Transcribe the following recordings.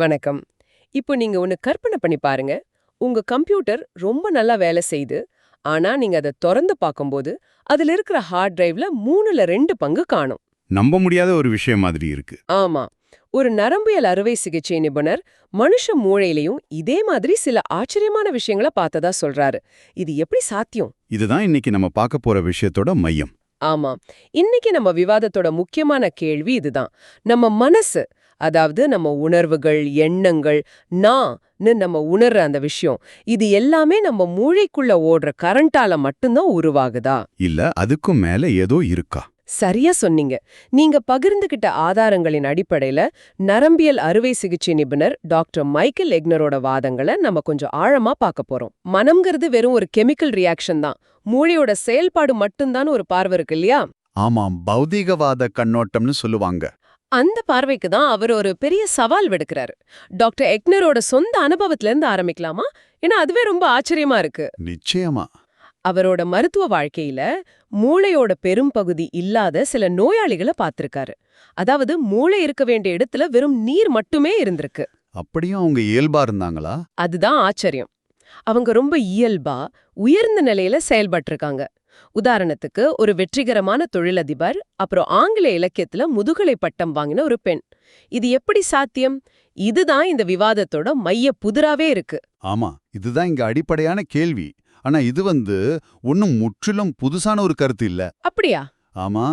வணக்கம். இப்போ நீங்க ஒன்னு கற்பனை பண்ணி பாருங்க. உங்க கம்ப்யூட்டர் ரொம்ப நல்லா வேலை செய்யுது ஆனா நீங்க அதை திறந்து பார்க்கும்போது அதுல இருக்கிற ஹார்ட் டிரைவ்ல மூணுல ரெண்டு பங்கு காணும். நம்ப முடியாத ஒரு விஷயம் மாதிரி இருக்கு. ஆமா. ஒரு நரம்பியல் அறுவை சிகிச்சை நிபுணர் மனுஷ மூளையிலையும் இதே மாதிரி சில ஆச்சரியமான விஷயங்களை பார்த்ததா சொல்றாரு. இது எப்படி சாத்தியம்? இதுதான் இன்னைக்கு நம்ம பார்க்க போற விஷயத்தோட மையம். ஆமா. இன்னைக்கு நம்ம விவாதத்தோட முக்கியமான கேள்வி இதுதான். நம்ம மனசு அதாவது நம்ம உணர்வுகள் எண்ணங்கள் நான்னு நம்ம உணர்ற அந்த விஷயம் இது எல்லாமே நம்ம மூளைக்குள்ள ஓடுற கரண்டால மட்டும்தான் உருவாகுதா? இல்ல அதுக்கும் மேல ஏதோ இருக்கா? சரியா சொன்னீங்க. நீங்க பகிர்ந்துகிட்ட ஆதாரங்களின் அடிப்படையில நரம்பியல் அறுவை சிகிச்சை நிபுணர் டாக்டர் மைக்கேல் எக்னரோட வாதங்களை நம்ம கொஞ்சம் ஆழமா பார்க்க போறோம். மனம்ங்கிறது வெறும் ஒரு கெமிக்கல் ரியாக்ஷன் தான். மூளையோட செயல்பாடு மட்டும்தான் ஒரு பார்வை இருக்கு இல்லையா? ஆமாம் பௌதீகவாத கண்ணோட்டம்னு சொல்லுவாங்க. அந்த பார்வைக்கு தான் அவர் ஒரு பெரிய சவால் விடுக்கிறாரு. டாக்டர் எக்னரோட சொந்த அனுபவத்துல இருந்து ஆரம்பிக்கலாமா? ஏன்னா அதுவே ரொம்ப ஆச்சரியமா இருக்கு. நிச்சயமா. அவரோட மருத்துவ வாழ்க்கையில மூளையோட பெரும் பகுதி இல்லாத சில நோயாளிகளை பார்த்திருக்காரு. அதாவது மூளை இருக்க வேண்டிய இடத்துல வெறும் நீர் மட்டுமே இருந்திருக்கு. அப்படியும் அவங்க இயல்பா இருந்தாங்களா? அதுதான் ஆச்சரியம். அவங்க ரொம்ப இயல்பா உயர்ந்த நிலையில செயல்பட்டிருக்காங்க. உதாரணத்துக்கு ஒரு வெற்றிகரமான தொழிலதிபர் அப்புறம் ஆங்கில இலக்கியத்துல முதுகலை பட்டம் வாங்கின ஒரு பெண். இது எப்படி சாத்தியம்? இதுதான் இந்த விவாதத்தோட மைய புதிராவே இருக்கு. ஆமா இதுதான் இங்க அடிப்படையான கேள்வி. ஆனா இது வந்து ஒன்னும் முற்றிலும் புதுசான ஒரு கருத்து இல்ல. அப்படியா? ஆமா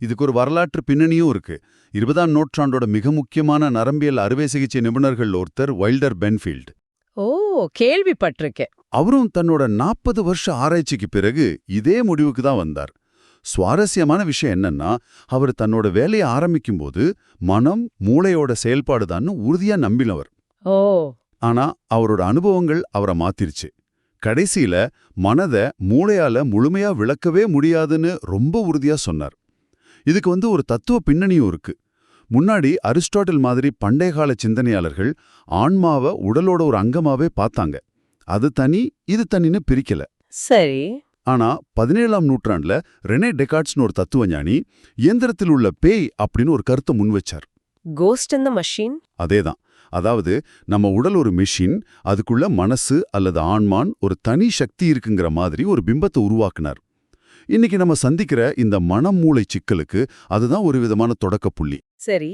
இதுக்கு ஒரு வரலாற்று பின்னணியும் இருக்கு. இருபதாம் நூற்றாண்டோட மிக முக்கியமான நரம்பியல் அறுவை சிகிச்சை நிபுணர்கள் ஒருத்தர் வைல்டர் பென்ஃபீல்ட். ஓ கேள்விப்பட்டிருக்கேன். அவரும் தன்னோட நாற்பது வருஷ ஆராய்ச்சிக்கு பிறகு இதே முடிவுக்கு தான் வந்தார். சுவாரஸ்யமான விஷயம் என்னன்னா அவர் தன்னோட வேலையை ஆரம்பிக்கும்போது மனம் மூளையோட செயல்பாடுதான்னு உறுதியா நம்பினவர். ஓ. ஆனா அவரோட அனுபவங்கள் அவரை மாத்திருச்சு. கடைசியில மனத மூளையால முழுமையா விளக்கவே முடியாதுன்னு ரொம்ப உறுதியா சொன்னார். இதுக்கு வந்து ஒரு தத்துவ பின்னணியும் இருக்கு. முன்னாடி அரிஸ்டாட்டில் மாதிரி பண்டைய கால சிந்தனையாளர்கள் ஆன்மாவை உடலோட ஒரு அங்கமாவே பார்த்தாங்க. அது தனி இது தனின்னு பிரிக்கல. சரி. ஆனா பதினேழாம் நூற்றாண்டுல ரெனே டெகார்ட்ஸ்னு ஒரு தத்துவஞானி இயந்திரத்தில் உள்ள பேய் அப்படின்னு ஒரு கருத்தை முன்வச்சார் கோஸ்ட் இந்த மஷின் அதேதான். அதாவது நம்ம உடல் ஒரு மிஷின் அதுக்குள்ள மனசு அல்லது ஆன்மான் ஒரு தனி சக்தி இருக்குங்கிற மாதிரி ஒரு பிம்பத்தை உருவாக்குனார். இன்னைக்கு நம்ம சந்திக்கிற இந்த மனம் மூளை சிக்கலுக்கு அதுதான் ஒரு விதமான தொடக்க புள்ளி. சரி.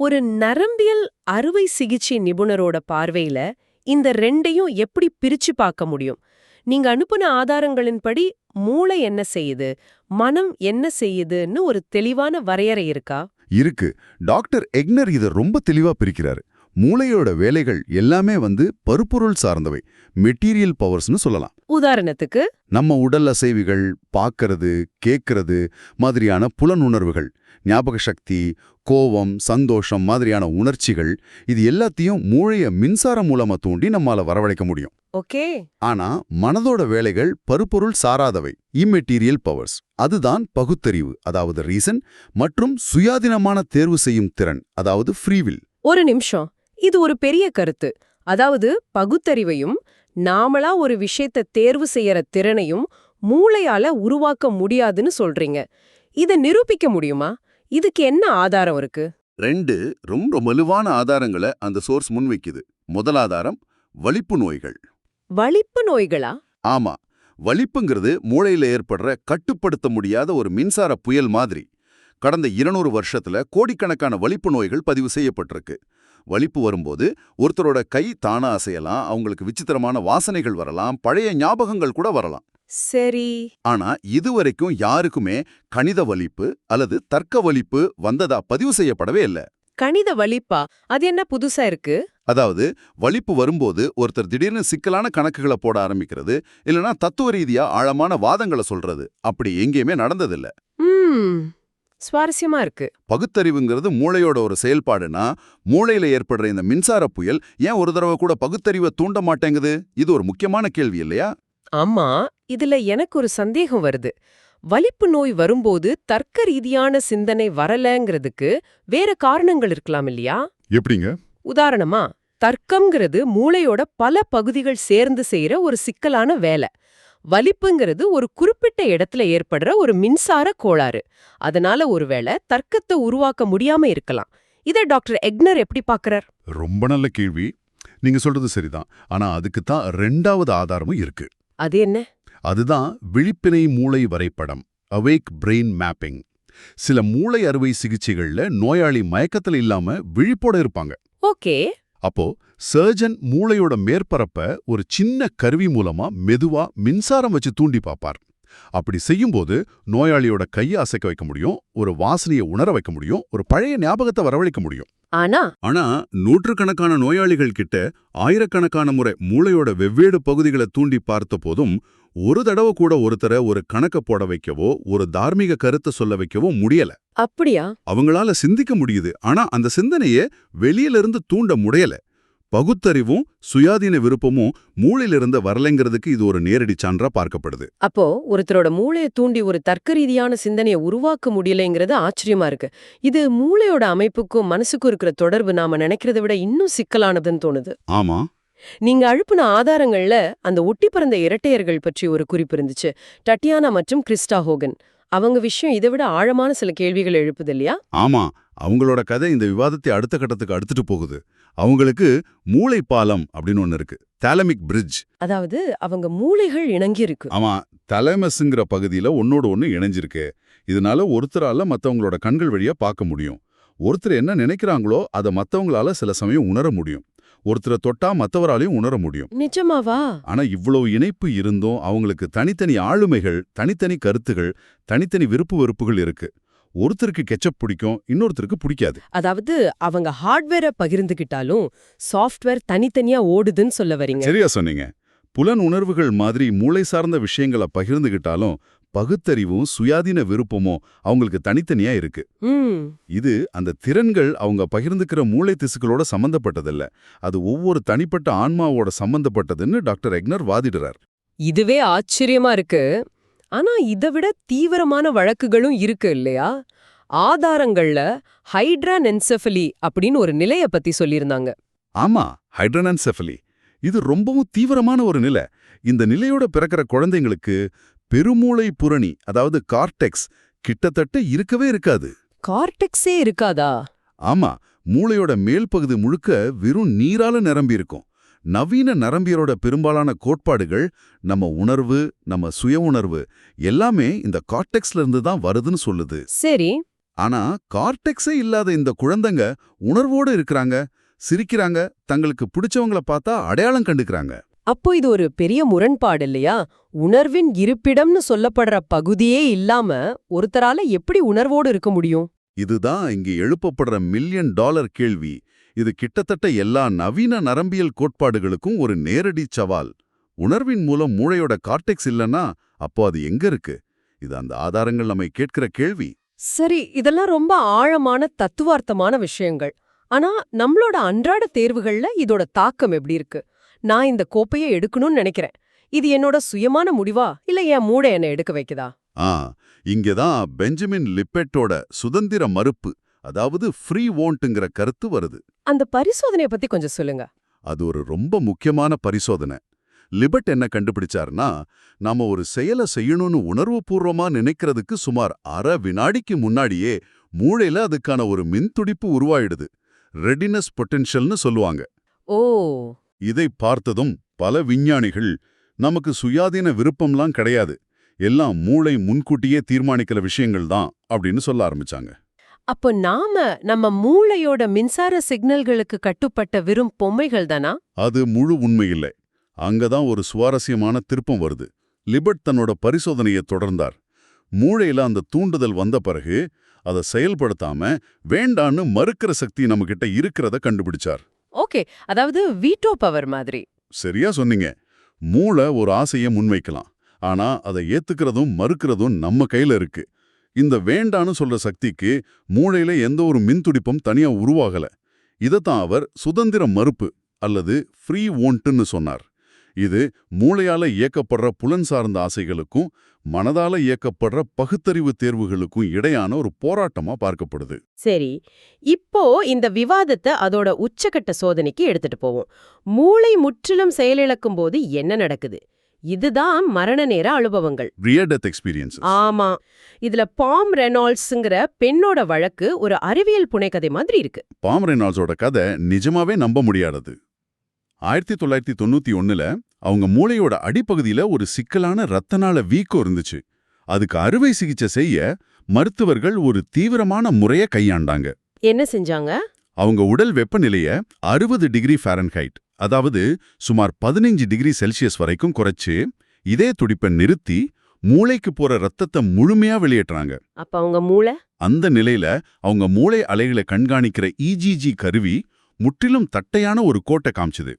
ஒரு நரம்பியல் அறுவை சிகிச்சை நிபுணரோட பார்வையில இந்த ரெண்டையும் எப்படி பிரிச்சு பார்க்க முடியும்? நீங்க அனுப்புன ஆதாரங்களின்படி மூளை என்ன செய்யுது? மனம் என்ன செய்யுதுன்னு ஒரு தெளிவான வரையறை இருக்கா? இருக்கு. டாக்டர் எக்னர் இதை ரொம்ப தெளிவா பிரிக்கிறாரு. மூளையோட வேலைகள் எல்லாமே வந்து பருப்பொருள் சார்ந்தவை. மெட்டீரியல் பவர்ஸ்னு சொல்லலாம். உதாரணத்துக்கு? நம்ம உடல் அசைவுகள் பார்க்கறது கேட்கறது மாதிரியான புலனுணர்வுகள் ஞாபக சக்தி கோவம் சந்தோஷம் மாதிரியான உணர்ச்சிகள் இது எல்லாத்தையும் மூளைய மின்சாரம் மூலமா தூண்டி நம்மால வரவழைக்க முடியும். ஓகே. ஆனா மனதோட வேலைகள் பருப்பொருள் சாராதவை இம்மெட்டீரியல் பவர்ஸ் அதுதான் பகுத்தறிவு அதாவது ரீசன் மற்றும் சுயாதீனமான தேர்வு செய்யும் திறன் அதாவது ஃப்ரீவில் ஒரு நிமிஷம். இது ஒரு பெரிய கருத்து. அதாவது பகுத்தறிவையும் நாமளா ஒரு விஷயத்த தேர்வு செய்யற திறனையும் மூளையால உருவாக்க முடியாதுன்னு சொல்றீங்க. இத நிரூபிக்க முடியுமா? இதுக்கு என்ன ஆதாரம் இருக்கு? ரெண்டு ரொம்ப வலுவான ஆதாரங்களை அந்த சோர்ஸ் முன்வைக்குது முதல் ஆதாரம் வலிப்பு நோய்கள். வலிப்பு நோய்களா? ஆமா. வலிப்புங்கிறது மூளையில ஏற்படுற கட்டுப்படுத்த முடியாத ஒரு மின்சார புயல் மாதிரி. கடந்த இருநூறு வருஷத்துல கோடிக்கணக்கான வலிப்பு நோய்கள் பதிவு செய்யப்பட்டிருக்கு. வலிப்பு வரும்போது ஒருத்தரோட கை தானா அசையலாம் அவங்களுக்கு விசித்திரமான வாசனைகள் வரலாம் பழைய ஞாபகங்கள் கூட வரலாம். சரி. ஆனா இதுவரைக்கும் யாருக்குமே கணித வலிப்பு அல்லது தர்க்க வலிப்பு வந்ததா பதிவு செய்யப்படவே இல்ல. கணித வலிப்பா? அது என்ன புதுசா இருக்கு? அதாவது வலிப்பு வரும்போது ஒருத்தர் திடீர்னு சிக்கலான கணக்குகளை போட ஆரம்பிக்கிறது இல்லனா தத்துவ ரீதியா ஆழமான வாதங்களை சொல்றது. அப்படி எங்கேயுமே நடந்ததில்ல. ம். சுவாரஸ்யமா இருக்கு. பகுத்தறிவுங்கிறது மூளையோட ஒரு செயல்பாடுனா மூளையில ஏற்படுற இந்த மின்சார புயல் ஏன் ஒரு தடவை கூட பகுத்தறிவை தூண்ட மாட்டேங்குது? இது ஒரு முக்கியமான கேள்வி இல்லையா? ஆமா இதுல எனக்கு ஒரு சந்தேகம் வருது. வலிப்பு நோய் வரும்போது தர்க்க ரீதியான சிந்தனை வரலங்கிறதுக்கு வேற காரணங்கள் இருக்கலாம் இல்லையா? எப்படிங்க? உதாரணமா தர்க்கம்ங்கிறது மூளையோட பல பகுதிகள் சேர்ந்து செய்யற ஒரு சிக்கலான வேலை. வலிப்புங்கிறது ஒரு குறிப்பிட்ட இடத்துல ஏற்படுற ஒரு மின்சார கோளாறு. அதனால ஒருவேளை தர்க்கத்தை உருவாக்க முடியாம இருக்கலாம். இதை டாக்டர் எக்னர் எப்படி பார்க்கறார் ரொம்ப நல்ல கேள்வி. நீங்க சொல்றது சரிதான். ஆனா அதுக்கு தான் ரெண்டாவது ஆதாரமும் இருக்கு. அது என்ன? அதுதான் விழிப்பினை மூளை வரைபடம் அவேக் பிரெயின் மேப்பிங். சில மூளை அறுவை சிகிச்சைகள்ல நோயாளி மயக்கத்துல இல்லாம விழிப்போட இருப்பாங்க. ஓகே. அப்போ சர்ஜன் மூளையோட மேற்பரப்ப ஒரு சின்ன கருவி மூலமா மெதுவா மின்சாரம் வச்சு தூண்டி பார்ப்பார். அப்படி செய்யும்போது நோயாளியோட கையை அசைக்க வைக்க முடியும் ஒரு வாசனையை உணர வைக்க முடியும் ஒரு பழைய ஞாபகத்தை வரவழைக்க முடியும். ஆனா ஆனா நூற்றுக்கணக்கான நோயாளிகள் கிட்ட ஆயிரக்கணக்கான முறை மூளையோட வெவ்வேறு பகுதிகளை தூண்டி பார்த்த போதும் ஒரு தடவை கூட ஒருத்தரை ஒரு கணக்க போட வைக்கவோ ஒரு தார்மீக கருத்தை சொல்ல வைக்கவோ முடியல. அப்படியா? அவங்களால சிந்திக்க முடியுது. ஆனா அந்த சிந்தனைய வெளியிலிருந்து தூண்ட முடியல. பகுத்தறிவும் சுயாதீன விருப்பமும் மூளையிலிருந்து வரலைங்கிறதுக்கு இது ஒரு நேரடி சான்றா பார்க்கப்படுது. அப்போ ஒருத்தரோட மூளையை தூண்டி ஒரு தர்க்க ரீதியான சிந்தனையை உருவாக்க முடியலைங்கிறது ஆச்சரியமா இருக்கு. இது மூளையோட அமைப்புக்கும் மனசுக்கும் இருக்கிற தொடர்பு நாம நினைக்கிறத விட இன்னும் சிக்கலானதுன்னு தோணுது. ஆமா. நீங்க அழுப்புன ஆதாரங்கள்ல அந்த ஒட்டி பிறந்த இரட்டையர்கள் பற்றி ஒரு குறிப்பு இருந்துச்சு. டட்டியானா மற்றும் கிறிஸ்டா ஹோகன். அவங்க விஷயம் இதை விட ஆழமான சில கேள்விகள் எழுப்புது இல்லையா? ஆமா. அவங்களோட கதை இந்த விவாதத்தை அடுத்த கட்டத்துக்கு அடுத்துட்டு போகுது. அவங்களுக்கு மூளை பாலம் அப்படின்னு ஒன்னு இருக்கு. தாலமிக் பிரிட்ஜ் அதாவது அவங்க மூளைகள் இணங்கி இருக்கு. ஆமா. தலமஸ்ங்கிற பகுதியில ஒன்னோட ஒன்னு இணைஞ்சிருக்கு. இதனால ஒருத்தரால மத்தவங்களோட கண்கள் வழியா பார்க்க முடியும். ஒருத்தர் என்ன நினைக்கிறாங்களோ அதை மத்தவங்களால சில சமயம் உணர முடியும். ஒருத்தரை தொட்டா மத்தவராலையும் உணர முடியும். நிஜமாவா? ஆனா இவ்வளவு இணைப்பு இருந்தும் அவங்களுக்கு தனித்தனி ஆளுமைகள் தனித்தனி கருத்துகள் தனித்தனி விருப்பு வெறுப்புகள் இருக்கு. ஒருத்தருக்கு கெச்சப் பிடிக்கும் இன்னொருத்தருக்கு பிடிக்காது. அதாவது அவங்க ஹார்ட்வேரை பகிர்ந்துகிட்டாலும் சாஃப்ட்வேர் தனித்தனியா ஓடுதுன்னு சொல்ல வரீங்க. சரியா சொன்னீங்க. புலன் உணர்வுகள் மாதிரி மூளை சார்ந்த விஷயங்களை பகிர்ந்துகிட்டாலும் பகுத்தறிவும் சுயாதீன விருப்பமும் அவங்களுக்கு தனித்தனியா இருக்கு. இது அந்த திறன்கள் அவங்க பகிர்ந்துக்கிற மூளை திசுக்களோட சம்பந்தப்பட்டதில்ல. அது ஒவ்வொரு தனிப்பட்ட ஆன்மாவோட சம்பந்தப்பட்டதுன்னு டாக்டர் எக்னர் வாதிடுறார். இதுவே ஆச்சரியமா இருக்கு. ஆனா இதை விட தீவிரமான வழக்குகளும் இருக்கு இல்லையா? ஆதாரங்கள்ல ஹைட்ரானென்செஃபலி அப்படின்னு ஒரு நிலைய பத்தி சொல்லியிருந்தாங்க. ஆமா ஹைட்ரனன்செஃபலி. இது ரொம்பவும் தீவிரமான ஒரு நிலை. இந்த நிலையோட பிறக்கிற குழந்தைங்களுக்கு பெருமூளை புரணி அதாவது கார்டெக்ஸ் கிட்டத்தட்ட இருக்கவே இருக்காது. கார்டெக்ஸே இருக்காதா? ஆமா மூளையோட மேல் பகுதி முழுக்க வெறும் நீரால நிரம்பி இருக்கும் நவீன நரம்பியரோட பெரும்பாலான கோட்பாடுகள் நம்ம உணர்வு நம்ம சுய உணர்வு எல்லாமே இந்த கார்டெக்ஸ்ல இருந்து தான் வருதுன்னு சொல்லுது. சரி. ஆனா கார்டெக்ஸே இல்லாத இந்த குழந்தைங்க உணர்வோடு இருக்கிறாங்க சிரிக்கிறாங்க தங்களுக்கு பிடிச்சவங்கள பார்த்தா அடையாளம் கண்டுக்கிறாங்க. அப்போ இது ஒரு பெரிய முரண்பாடு இல்லையா? உணர்வின் இருப்பிடம்னு சொல்லப்படுற பகுதியே இல்லாம ஒருத்தரால எப்படி உணர்வோடு இருக்க முடியும்? இதுதான் இங்கு எழுப்பப்படுற மில்லியன் டாலர் கேள்வி. இது கிட்டத்தட்ட எல்லா நவீன நரம்பியல் கோட்பாடுகளுக்கும் ஒரு நேரடி சவால். உணர்வின் மூலம் மூளையோட கார்டெக்ஸ் இல்லனா அப்போ அது எங்க இருக்கு? இது அந்த ஆதாரங்கள் நம்மை கேட்கிற கேள்வி. சரி இதெல்லாம் ரொம்ப ஆழமான தத்துவார்த்தமான விஷயங்கள். ஆனா நம்மளோட அன்றாட தேர்வுகள்ல இதோட தாக்கம் எப்படி இருக்கு? நான் இந்த கோப்பையை எடுக்கணும்னு நினைக்கிறேன். இது என்னோட சுயமான முடிவா? இல்ல என் மூளை என்னை எடுக்க வைக்குதா? ஆ இங்கதான் பெஞ்சமின் லிப்பெட்டோட சுதந்திர மறுப்பு அதாவது ஃப்ரீ வோண்ட்டுங்கிற கருத்து வருது. அந்த பரிசோதனைய பத்தி கொஞ்சம் சொல்லுங்க. அது ஒரு ரொம்ப முக்கியமான பரிசோதனை. லிபர்ட் என்ன கண்டுபிடிச்சாருன்னா நாம ஒரு செயலை செய்யணும்னு உணர்வுபூர்வமா நினைக்கிறதுக்கு சுமார் அரை வினாடிக்கு முன்னாடியே மூளையில அதுக்கான ஒரு மின்துடிப்பு உருவாயிடுது. ரெடினஸ் பொட்டென்ஷியல்னு சொல்லுவாங்க. ஓ. இதை பார்த்ததும் பல விஞ்ஞானிகள் நமக்கு சுயாதீன விருப்பம்லாம் கிடையாது. எல்லாம் மூளை முன்கூட்டியே தீர்மானிக்கிற விஷயங்கள் தான் அப்படின்னு சொல்ல ஆரம்பிச்சாங்க. அப்போ நாம நம்ம மூளையோட மின்சார சிக்னல்களுக்கு கட்டுப்பட்ட வெறும் பொம்மைகள் தானா? அது முழு உண்மையில்லை. அங்கதான் ஒரு சுவாரஸ்யமான திருப்பம் வருது. லிபர்ட் தன்னோட பரிசோதனையை தொடர்ந்தார். மூளையில அந்த தூண்டுதல் வந்த பிறகு அதை செயல்படுத்தாம வேண்டான்னு மறுக்கிற சக்தி நம்மகிட்ட இருக்கிறத கண்டுபிடிச்சார். ஓகே. அதாவது வீட்டோ பவர் மாதிரி. சரியா சொன்னீங்க. மூளை ஒரு ஆசையை முன்வைக்கலாம். ஆனா அதை ஏத்துக்கிறதும் மறுக்கிறதும் நம்ம கையில இருக்கு. இந்த வேண்டான்னு சொல்ற சக்திக்கு மூளையில எந்த ஒரு மின்துடிப்பும் தனியா உருவாகல. இதைத்தான் அவர் சுதந்திர மறுப்பு அல்லது ஃப்ரீ ஓன்ட்டுன்னு சொன்னார். இது மூளையால இயக்கப்படுற புலன் சார்ந்த ஆசைகளுக்கும் மனதால இயக்கப்படுற பகுத்தறிவு தேர்வுகளுக்கும் இடையான ஒரு போராட்டமா பார்க்கப்படுது. சரி இப்போ இந்த விவாதத்தை அதோட உச்சக்கட்ட சோதனைக்கு எடுத்துட்டு போவோம். மூளை முற்றிலும் செயலிழக்கும் போது என்ன நடக்குது? இதுதான் மரண நேர அனுபவங்கள். எக்ஸ்பீரியன்சஸ் ஆமா. இதுல பாம் ரெனால்ட்ஸ்ங்கிற பெண்ணோட வழக்கு ஒரு அறிவியல் புனைக்கதை மாதிரி இருக்கு. பாம் ரெனால்ட்ஸோட கதை நிஜமாவே நம்ப முடியாதது. ஆயிரத்தி தொள்ளாயிரத்தி தொண்ணூத்தி ஒண்ணுல அவங்க மூளையோட அடிப்பகுதியில ஒரு சிக்கலான ரத்தநாள வீக்கம் இருந்துச்சு. அதுக்கு அறுவை சிகிச்சை செய்ய மருத்துவர்கள் ஒரு தீவிரமான முறைய கையாண்டாங்க. என்ன செஞ்சாங்க? அவங்க உடல் வெப்பநிலைய அறுபது டிகிரி ஃபாரன்ஹைட் அதாவது சுமார் பதினைஞ்சு டிகிரி செல்சியஸ் வரைக்கும் குறைச்சு இதே துடிப்பை நிறுத்தி மூளைக்கு போற ரத்தத்தை முழுமையா வெளியேற்றுறாங்க அப்ப அவங்க மூளை? அந்த நிலையில அவங்க மூளை அலைகளை கண்காணிக்கிற இஜிஜி கருவி முற்றிலும் தட்டையான ஒரு கோட்டை காமிச்சுது.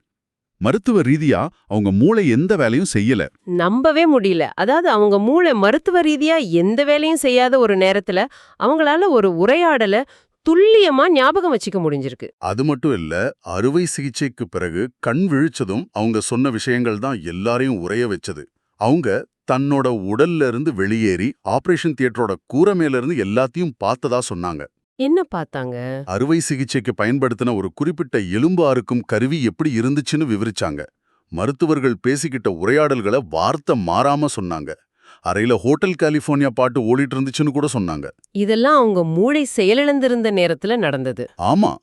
மருத்துவ ரீதியா அவங்க மூளை எந்த வேலையும் செய்யல. நம்பவே முடியல. அதாவது அவங்க மூளை மருத்துவ ரீதியா எந்த வேலையும் செய்யாத ஒரு நேரத்துல அவங்களால ஒரு உரையாடல துல்லியமா ஞாபகம் வச்சுக்க முடிஞ்சிருக்கு. அது மட்டும் இல்ல அறுவை சிகிச்சைக்கு பிறகு கண் விழிச்சதும் அவங்க சொன்ன விஷயங்கள் தான் எல்லாரையும் உரைய வச்சது. அவங்க தன்னோட உடல்ல இருந்து வெளியேறி ஆபரேஷன் தியேட்டரோட கூரை மேல இருந்து எல்லாத்தையும் பார்த்ததா சொன்னாங்க. என்ன பார்த்தாங்க? அறுவை சிகிச்சைக்கு பயன்படுத்தின ஒரு குறிப்பிட்ட எலும்பு அறுக்கும் கருவி எப்படி இருந்துச்சுன்னு விவரிச்சாங்க. மருத்துவர்கள் பேசிக்கிட்ட உரையாடல்களை வார்த்தை மாறாம சொன்னாங்க. அறையில ஹோட்டல் கலிஃபோர்னியா பாட்டு ஓடிட்டு இருந்துச்சுன்னு கூட சொன்னாங்க. இதெல்லாம் அவங்க மூளை செயலிழந்திருந்த நேரத்துல நடந்தது. ஆமா.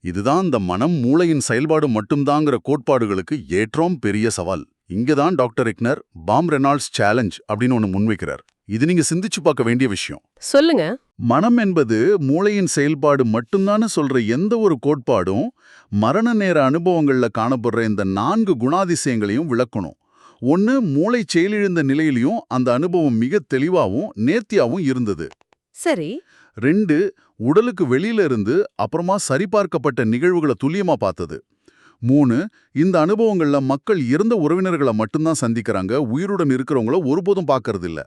இதுதான் இந்த மனம் மூளையின் செயல்பாடு மட்டும்தாங்கிற கோட்பாடுகளுக்கு ஏற்றம் பெரிய சவால். இங்கதான் டாக்டர் எக்னர் பாம் ரெனால்ட்ஸ் சேலஞ்ச் அப்படின்னு ஒன்னு முன்வைக்கிறார். இது நீங்க சிந்திச்சு பார்க்க வேண்டிய விஷயம். சொல்லுங்க. மனம் என்பது மூளையின் செயல்பாடு மட்டும்தான்னு சொல்ற எந்த ஒரு கோட்பாடும் மரண நேர அனுபவங்கள்ல காணப்படுற இந்த நான்கு குணாதிசயங்களையும் விளக்கணும். ஒன்னு மூளை செயலிழந்த நிலையிலையும் அந்த அனுபவம் மிக தெளிவாவும் நேர்த்தியாவும் இருந்தது. சரி. ரெண்டு உடலுக்கு வெளியில இருந்து அப்புறமா சரிபார்க்கப்பட்ட நிகழ்வுகளை துல்லியமா பார்த்தது. மூணு இந்த அனுபவங்கள்ல மக்கள் இறந்த உறவினர்களை மட்டும்தான் சந்திக்கிறாங்க. உயிருடன் இருக்கிறவங்கள ஒருபோதும் பார்க்கறது இல்ல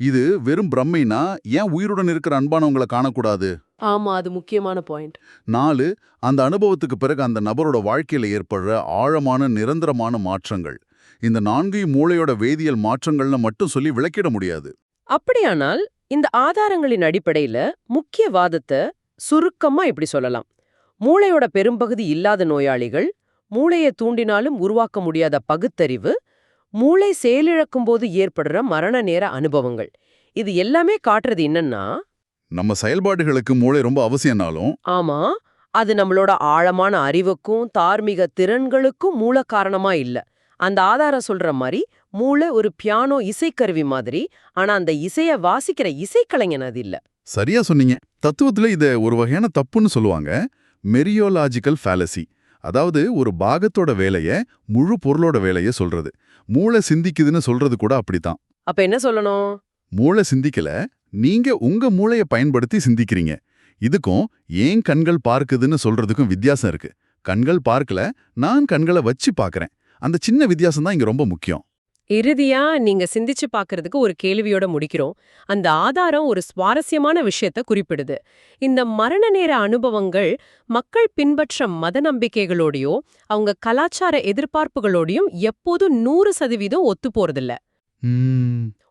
இது வெறும் பிரம்மைனா ஏன் உயிருடன் இருக்கிற அன்பானவங்களை காணக்கூடாது? ஆமா அது முக்கியமான பாயிண்ட். நாலு அந்த அனுபவத்துக்கு பிறகு அந்த நபரோட வாழ்க்கையில ஏற்படுற ஆழமான நிரந்தரமான மாற்றங்கள். இந்த நான்கையும் மூளையோட வேதியியல் மாற்றங்கள்னு மட்டும் சொல்லி விளக்கிட முடியாது. அப்படியானால் இந்த ஆதாரங்களின் அடிப்படையில முக்கிய வாதத்தை சுருக்கமா இப்படி சொல்லலாம். மூளையோட பெரும்பகுதி இல்லாத நோயாளிகள் மூளையை தூண்டினாலும் உருவாக்க முடியாத பகுத்தறிவு மூளை செயலிழக்கும் போது ஏற்படுற மரண நேர அனுபவங்கள். இது எல்லாமே காட்டுறது என்னன்னா நம்ம செயல்பாடுகளுக்கு மூளை ரொம்ப அவசியம்னாலும் ஆமா அது நம்மளோட ஆழமான அறிவுக்கும் தார்மீக திறன்களுக்கும் மூல காரணமா இல்ல. அந்த ஆதாரம் சொல்ற மாதிரி மூளை ஒரு பியானோ இசைக்கருவி மாதிரி ஆனா அந்த இசைய வாசிக்கிற இசைக்கலைஞன் அது இல்ல. சரியா சொன்னீங்க. தத்துவத்துல இத ஒரு வகையான தப்புன்னு சொல்லுவாங்க. மெரியோலாஜிக்கல் ஃபேலசி அதாவது ஒரு பாகத்தோட வேலைய முழு பொருளோட வேலைய சொல்றது. மூளை சிந்திக்குதுன்னு சொல்றது கூட அப்படித்தான். அப்ப என்ன சொல்லணும்? மூளை சிந்திக்கல நீங்க உங்க மூளைய பயன்படுத்தி சிந்திக்கிறீங்க. இதுக்கும் ஏன் கண்கள் பார்க்குதுன்னு சொல்றதுக்கும் வித்தியாசம் இருக்கு. கண்கள் பார்க்கல நான் கண்களை வச்சு பார்க்கறேன். அந்த சின்ன வித்தியாசம் தான் இங்க ரொம்ப முக்கியம். இறுதியா நீங்க சிந்திச்சு பாக்குறதுக்கு ஒரு கேள்வியோட முடிக்கிறோம். அந்த ஆதாரம் ஒரு சுவாரஸ்யமான விஷயத்த குறிப்பிடுது. இந்த மரண நேர அனுபவங்கள் மக்கள் பின்பற்ற மத நம்பிக்கைகளோடையோ அவங்க கலாச்சார எதிர்பார்ப்புகளோடையும் எப்போதும் நூறு சதவீதம் ஒத்து போறதில்ல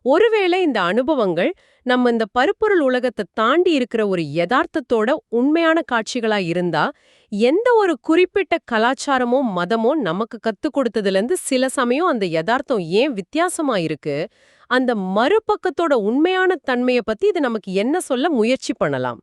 ஒருவேளை இந்த அனுபவங்கள் நம்ம இந்த பருப்பொருள் உலகத்தை தாண்டி இருக்கிற ஒரு யதார்த்தத்தோட உண்மையான காட்சிகளா இருந்தா எந்த ஒரு குறிப்பிட்ட கலாச்சாரமோ மதமோ நமக்கு கத்துக் கொடுத்ததுல இருந்து சில சமயம் அந்த யதார்த்தம் ஏன் வித்தியாசமா இருக்கு? அந்த மறுபக்கத்தோட உண்மையான தன்மைய பத்தி இது நமக்கு என்ன சொல்ல முயற்சி பண்ணலாம்?